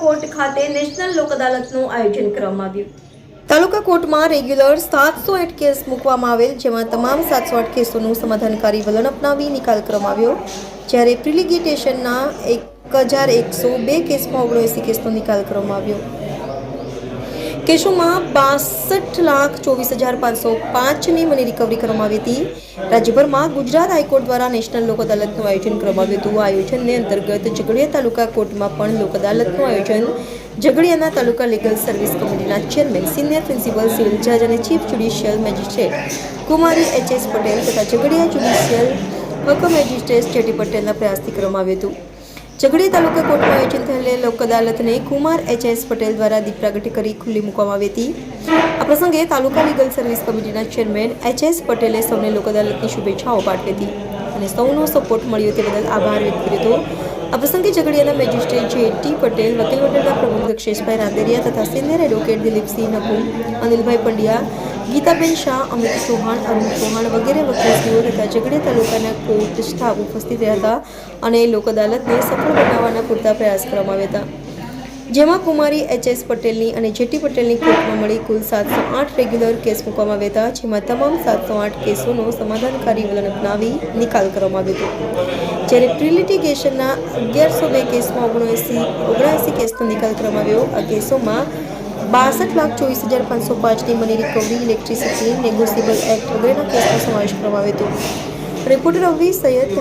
Court ખાતે national લોક અદાલતનું આયોજન કરવામાં આવ્યું. તાલુકા કોર્ટમાં રેગ્યુલર સાતસો આઠ કેસ મૂકવામાં આવેલ, જેમાં તમામ સાતસો આઠ કેસોનું સમાધાનકારી વલણ અપનાવી નિકાલ કરવામાં આવ્યો. જ્યારે પ્રિલિગેટેશનના એક હજાર એકસો બે કેસમાં ઓગણએંસી કેસનો નિકાલ કરવામાં આવ્યો. કેસોમાં બાસઠ લાખ ચોવીસ હજાર પાંચસો પાંચની મની રિકવરી કરવામાં આવી હતી. રાજ્યભરમાં ગુજરાત હાઈકોર્ટ દ્વારા નેશનલ લોક અદાલતનું આયોજન કરવામાં આવ્યું હતું. આયોજનને અંતર્ગત ઝઘડિયા તાલુકા કોર્ટમાં પણ લોક અદાલતનું આયોજન ઝઘડિયાના તાલુકા લીગલ સર્વિસ કમિટીના ચેરમેન સિનિયર પ્રિન્સિપલ સિવિલ જજ અને ચીફ જ્યુડિશિયલ મેજિસ્ટ્રેટ કુમારી એચ એસ પટેલ તથા ઝઘડિયા જ્યુડિશિયલ હક મેજિસ્ટ્રેટ જેટી પટેલના પ્રયાસથી કરવામાં આવ્યું હતું. ઝઘડિયા તાલુકા કોર્ટમાં આયોજન થયેલી લોક અદાલતને કુમાર એચ એસ પટેલ દ્વારા દીપ પ્રાગટ્ય કરી ખુલ્લી મૂકવામાં આવી હતી. આ પ્રસંગે તાલુકા લીગલ સર્વિસ કમિટીના ચેરમેન એચ એસ પટેલે સૌને લોક અદાલતની શુભેચ્છાઓ પાઠવી હતી અને સૌનો સપોર્ટ મળ્યો તે બદલ આભાર વ્યક્ત કર્યો હતો. આ પ્રસંગે ઝઘડિયાના મેજિસ્ટ્રેટ જે ટી પટેલ, વકીલ મંડળના પ્રમુખ દક્ષેશભાઈ રાંદેરિયા તથા સિનિયર એડવોકેટ દિલીપસિંહ નકુમ, અનિલભાઈ પંડ્યા ગીતાબેન શાહ, અમિત ચૌહાણ અરુણ ચૌહાણ વગેરે વકીલશ્રીઓ તથા ઝઘડિયા તાલુકાના કોર્ટ સ્ટાફ ઉપસ્થિત રહ્યા હતા અને લોક અદાલતને સફળ બનાવવાના પૂરતા પ્રયાસ કરવામાં આવ્યા હતા. જેમાં કુમારી એચ એસ પટેલની અને જેટી પટેલની કોર્ટમાં મળી કુલ સાતસો આઠ રેગ્યુલર કેસ મૂકવામાં આવ્યા હતા, જેમાં તમામ સાતસો આઠ કેસોનો સમાધાનકારી વલણ અપનાવી નિકાલ કરવામાં આવ્યો હતો. જ્યારે પ્રિલિટિગેશનના અગિયારસો બે કેસમાં ઓગણએંસી ઓગણએંસી કેસનો નિકાલ કરવામાં આવ્યો, આ કેસોમાં બાસઠ લાખ ચોવીસ હજાર પાંચસો પાંચની money recovery electricity negotiable act વગેરેના કેસનો સમાવેશ કરવામાં આવ્યો હતો. રિપોર્ટર અવી સૈયદ